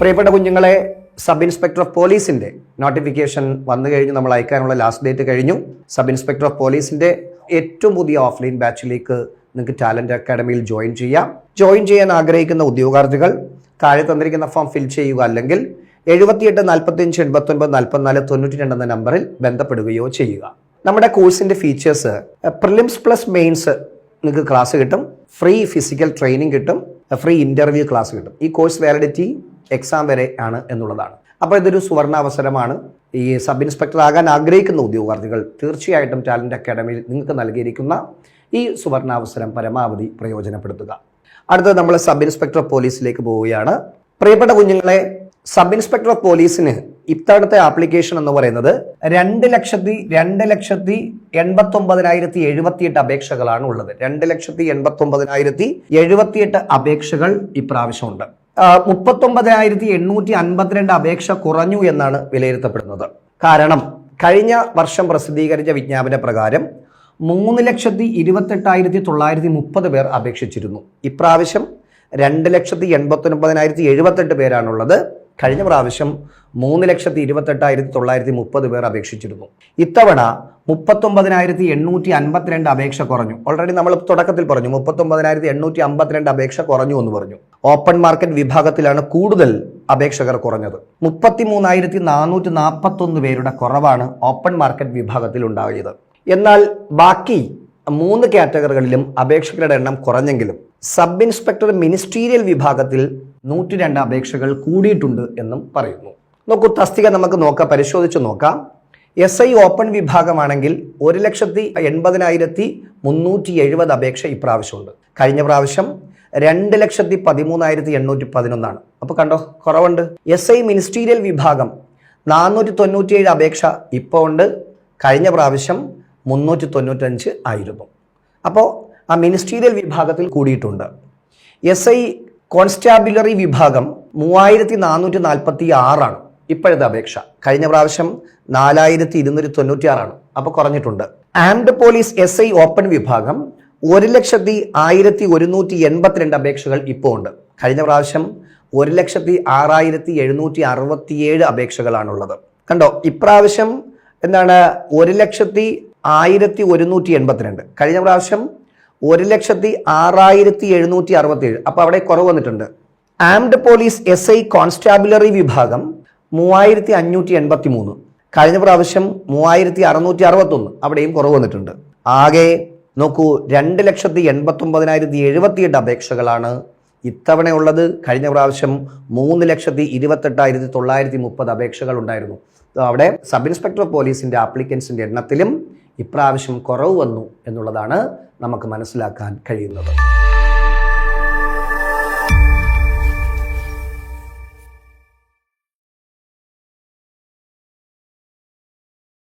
പ്രിയപ്പെട്ട കുഞ്ഞുങ്ങളെ sub inspector of പോലീസിന്റെ നോട്ടിഫിക്കേഷൻ വന്നു കഴിഞ്ഞു. നമ്മൾ അയക്കാനുള്ള ലാസ്റ്റ് ഡേറ്റ് കഴിഞ്ഞു. സബ് ഇൻസ്പെക്ടർ ഓഫ് പോലീസിന്റെ ഏറ്റവും പുതിയ ഓഫ്ലൈൻ ബാച്ചിലേക്ക് നിങ്ങൾക്ക് ടാലന്റ് അക്കാഡമിയിൽ ജോയിൻ ചെയ്യാം. ജോയിൻ ചെയ്യാൻ ആഗ്രഹിക്കുന്ന ഉദ്യോഗാർത്ഥികൾ താഴെ തന്നിരിക്കുന്ന ഫോം ഫിൽ ചെയ്യുക അല്ലെങ്കിൽ എഴുപത്തിയെട്ട് നാൽപ്പത്തിയഞ്ച് എൺപത്തൊൻപത് നാൽപ്പത്തിനാല് തൊണ്ണൂറ്റി രണ്ട് എന്ന നമ്പറിൽ ബന്ധപ്പെടുകയോ ചെയ്യുക. നമ്മുടെ കോഴ്സിന്റെ ഫീച്ചേഴ്സ് പ്രിലിംസ് പ്ലസ് മെയിൻസ് നിങ്ങൾക്ക് ക്ലാസ് കിട്ടും. ഫ്രീ ഫിസിക്കൽ ട്രെയിനിങ് കിട്ടും. ഫ്രീ ഇന്റർവ്യൂ ക്ലാസ് കിട്ടും. ഈ കോഴ്സ് വാലിഡിറ്റി എക്സാം വരെ ആണ് എന്നുള്ളതാണ്. അപ്പോൾ ഇതൊരു സുവർണ അവസരമാണ് ഈ സബ് ഇൻസ്പെക്ടർ ആകാൻ ആഗ്രഹിക്കുന്ന ഉദ്യോഗാർത്ഥികൾ തീർച്ചയായിട്ടും ടാലന്റ് അക്കാഡമിയിൽ നിങ്ങൾക്ക് നൽകിയിരിക്കുന്ന ഈ സുവർണാവസരം പരമാവധി പ്രയോജനപ്പെടുത്തുക. അടുത്തത് നമ്മൾ സബ് ഇൻസ്പെക്ടർ ഓഫ് പോലീസിലേക്ക് പോവുകയാണ്. പ്രിയപ്പെട്ട കുഞ്ഞുങ്ങളെ സബ് ഇൻസ്പെക്ടർ ഓഫ് പോലീസിന് ഇത്തവണത്തെ ആപ്ലിക്കേഷൻ എന്ന് പറയുന്നത് രണ്ട് ലക്ഷത്തി രണ്ട് ലക്ഷത്തി എൺപത്തി ഒമ്പതിനായിരത്തി എഴുപത്തിയെട്ട് അപേക്ഷകളാണ് ഉള്ളത്. രണ്ട് ലക്ഷത്തി എൺപത്തി ഒമ്പതിനായിരത്തി എഴുപത്തിയെട്ട് അപേക്ഷകൾ ഇപ്രാവശ്യമുണ്ട് മുപ്പത്തൊമ്പതിനായിരത്തി എണ്ണൂറ്റി അൻപത്തിരണ്ട് അപേക്ഷ കുറഞ്ഞു എന്നാണ് വിലയിരുത്തപ്പെടുന്നത്. കാരണം കഴിഞ്ഞ വർഷം പ്രസിദ്ധീകരിച്ച വിജ്ഞാപന പ്രകാരം മൂന്ന് ലക്ഷത്തി ഇരുപത്തെട്ടായിരത്തി തൊള്ളായിരത്തി മുപ്പത് പേർ അപേക്ഷിച്ചിരുന്നു. ഇപ്രാവശ്യം രണ്ട് ലക്ഷത്തി എൺപത്തി ഒൻപതിനായിരത്തി എഴുപത്തെട്ട് പേരാണുള്ളത്. കഴിഞ്ഞ പ്രാവശ്യം മൂന്ന് ലക്ഷത്തി ഇരുപത്തെട്ടായിരത്തി തൊള്ളായിരത്തി മുപ്പത് പേർ അപേക്ഷിച്ചിരുന്നു. ഇത്തവണ മുപ്പത്തൊമ്പതിനായിരത്തി എണ്ണൂറ്റി അൻപത്തിരണ്ട് അപേക്ഷ കുറഞ്ഞു. ഓൾറെഡി നമ്മൾ തുടക്കത്തിൽ പറഞ്ഞു മുപ്പത്തൊമ്പതിനായിരത്തി എണ്ണൂറ്റി അമ്പത്തിരണ്ട് അപേക്ഷ കുറഞ്ഞു എന്ന് പറഞ്ഞു. ഓപ്പൺ മാർക്കറ്റ് വിഭാഗത്തിലാണ് കൂടുതൽ അപേക്ഷകർ കുറഞ്ഞത്. മുപ്പത്തി മൂന്നായിരത്തി നാനൂറ്റി നാൽപ്പത്തൊന്ന് പേരുടെ കുറവാണ് ഓപ്പൺ മാർക്കറ്റ് വിഭാഗത്തിൽ ഉണ്ടായത്. എന്നാൽ ബാക്കി മൂന്ന് കാറ്റഗറികളിലും അപേക്ഷകരുടെ എണ്ണം കുറഞ്ഞെങ്കിലും സബ് ഇൻസ്പെക്ടർ മിനിസ്റ്റീരിയൽ വിഭാഗത്തിൽ നൂറ്റി രണ്ട് അപേക്ഷകൾ കൂടിയിട്ടുണ്ട് എന്നും പറയുന്നു. നോക്കൂ തസ്തിക നമുക്ക് നോക്കാം പരിശോധിച്ച് നോക്കാം. എസ് ഐ ഓപ്പൺ വിഭാഗമാണെങ്കിൽ ഒരു ലക്ഷത്തി എൺപതിനായിരത്തി മുന്നൂറ്റി എഴുപത് അപേക്ഷ ഇപ്രാവശ്യമുണ്ട്. കഴിഞ്ഞ പ്രാവശ്യം രണ്ട് ലക്ഷത്തി പതിമൂന്നായിരത്തി എണ്ണൂറ്റി പതിനൊന്നാണ് അപ്പോൾ കണ്ടോ കുറവുണ്ട്. എസ് ഐ മിനിസ്റ്റീരിയൽ വിഭാഗം നാനൂറ്റി തൊണ്ണൂറ്റിയേഴ് അപേക്ഷ ഇപ്പോൾ ഉണ്ട്. കഴിഞ്ഞ പ്രാവശ്യം മുന്നൂറ്റി തൊണ്ണൂറ്റഞ്ച് ആയിരുന്നു. അപ്പോൾ ആ മിനിസ്റ്റീരിയൽ വിഭാഗത്തിൽ കൂടിയിട്ടുണ്ട്. എസ് ഐ കോൺസ്റ്റാബുലറി വിഭാഗം മൂവായിരത്തി നാനൂറ്റി നാൽപ്പത്തി ആറാണ് ഇപ്പോഴത്തെ അപേക്ഷ. കഴിഞ്ഞ പ്രാവശ്യം നാലായിരത്തി ഇരുന്നൂറ്റി തൊണ്ണൂറ്റി ആറാണ് അപ്പോൾ കുറഞ്ഞിട്ടുണ്ട്. Armed police S I open വിഭാഗം ഒരു ലക്ഷത്തി ആയിരത്തി ഒരുന്നൂറ്റി എൺപത്തിരണ്ട് അപേക്ഷകൾ ഇപ്പോൾ ഉണ്ട്. കഴിഞ്ഞ പ്രാവശ്യം ഒരു ലക്ഷത്തി ആറായിരത്തി എഴുന്നൂറ്റി അറുപത്തിയേഴ് അപേക്ഷകളാണുള്ളത്. കണ്ടോ ഇപ്രാവശ്യം എന്താണ് ഒരു ലക്ഷത്തി ആയിരത്തി ഒരുന്നൂറ്റി എൺപത്തിരണ്ട്. കഴിഞ്ഞ പ്രാവശ്യം ഒരു ലക്ഷത്തി ആറായിരത്തി എഴുന്നൂറ്റി അറുപത്തിയേഴ്. അപ്പോൾ അവിടെ കുറവ് വന്നിട്ടുണ്ട്. Armed police S I constabulary വിഭാഗം മൂവായിരത്തി അഞ്ഞൂറ്റി എൺപത്തി മൂന്ന് കഴിഞ്ഞ പ്രാവശ്യം മൂവായിരത്തി അറുന്നൂറ്റി അറുപത്തൊന്ന്. അവിടെയും കുറവ് വന്നിട്ടുണ്ട്. ആകെ നോക്കൂ രണ്ട് ലക്ഷത്തി എൺപത്തി ഒമ്പതിനായിരത്തി എഴുപത്തിയെട്ട് അപേക്ഷകളാണ് ഇത്തവണ ഉള്ളത് കഴിഞ്ഞ പ്രാവശ്യം മൂന്ന് ലക്ഷത്തി ഇരുപത്തെട്ടായിരത്തി തൊള്ളായിരത്തി മുപ്പത് അപേക്ഷകൾ ഉണ്ടായിരുന്നു അവിടെ സബ് ഇൻസ്പെക്ടർ ഓഫ് പോലീസിന്റെ ആപ്ലിക്കൻസിന്റെ എണ്ണത്തിലും ഇപ്രാവശ്യം കുറവ് വന്നു എന്നുള്ളതാണ് നമുക്ക് മനസ്സിലാക്കാൻ കഴിയുന്നത്.